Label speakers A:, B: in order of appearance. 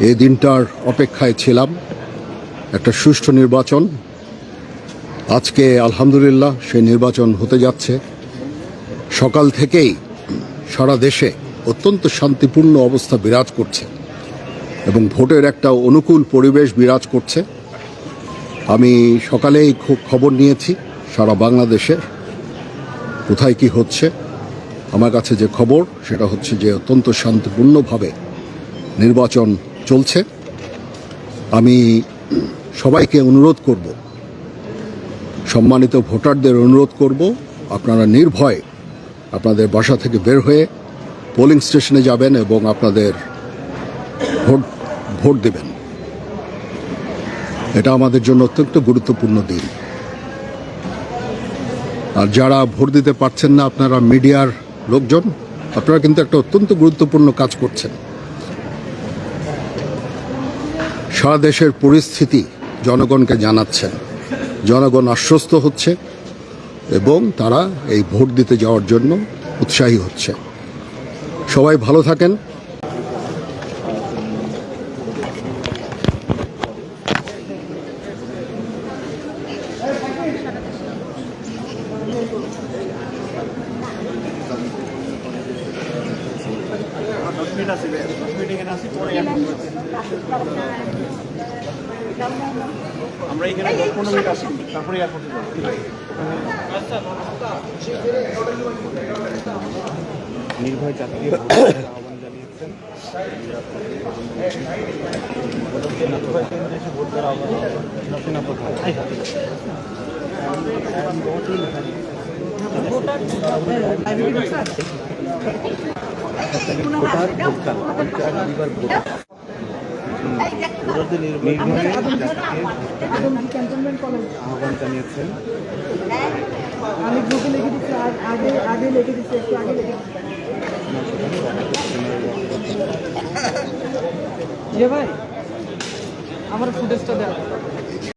A: এই দিনটার অপেক্ষায় ছিলাম। একটা সুষ্ঠু নির্বাচন। আজকে আলহামদুলিল্লাহ সেই নির্বাচন হতে যাচ্ছে। সকাল থেকেই সারা দেশে অত্যন্ত শান্তিপূর্ণ অবস্থা বিরাজ করছে এবং ভোটের একটা অনুকূল পরিবেশ বিরাজ করছে। আমি সকালেই খুব খবর নিয়েছি সারা বাংলাদেশে। কোথায় কি হচ্ছে? আমার কাছে যে খবর, সেটা হচ্ছে যে অত্যন্ত শান্তিপূর্ণভাবে নির্বাচন চলছে। আমি সবাইকে অনুরোধ করব, সম্মানিত ভোটারদের অনুরোধ করব, আপনারা নির্ভয়ে আপনাদের বাসা থেকে বের হয়ে পোলিং স্টেশনে যাবেন এবং আপনাদের ভোট ভোট দেবেন। এটা আমাদের জন্য অত্যন্ত গুরুত্বপূর্ণ দিন। আর যারা ভোট দিতে পারছেন না, আপনারা মিডিয়ার লোকজন, আপনারা কিন্তু একটা অত্যন্ত গুরুত্বপূর্ণ কাজ করছেন। সারা দেশের পরিস্থিতি জনগণকে জানাচ্ছেন জনগণ আশ্বস্ত হচ্ছে এবং তারা এই ভোট দিতে যাওয়ার জন্য উৎসাহী হচ্ছে। সবাই ভালো থাকেন।
B: আমরা এখানে দশ পনেরো মিনিট আসি তারপরে এয়ারপোর্টে যাব নির্ভয় জাতীয় আহ্বান জানিয়েছেন। ভোটার আহ্বান জানিয়েছেন
C: আমি গ্রুপে লিখে দিচ্ছি আগে আগে লিখে দিচ্ছি একটু আগে লিখে দিচ্ছি ভাই আমার ফুটেজটা দেন